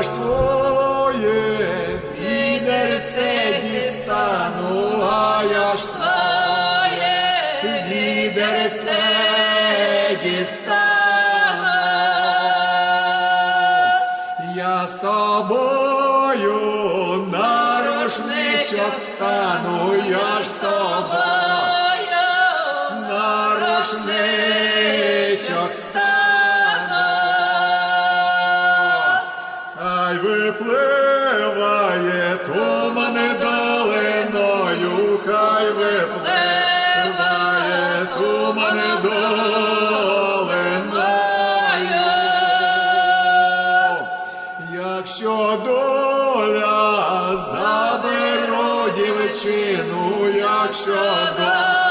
я ж твоє відерце дістану, а я ж твоє відерце дістану. Я з тобою на рушничок стану, я ж тобою на рушничок стану. Випливає туман долиною, хай випливає туман долиною. Якщо доля заберу дівчину, якщо доля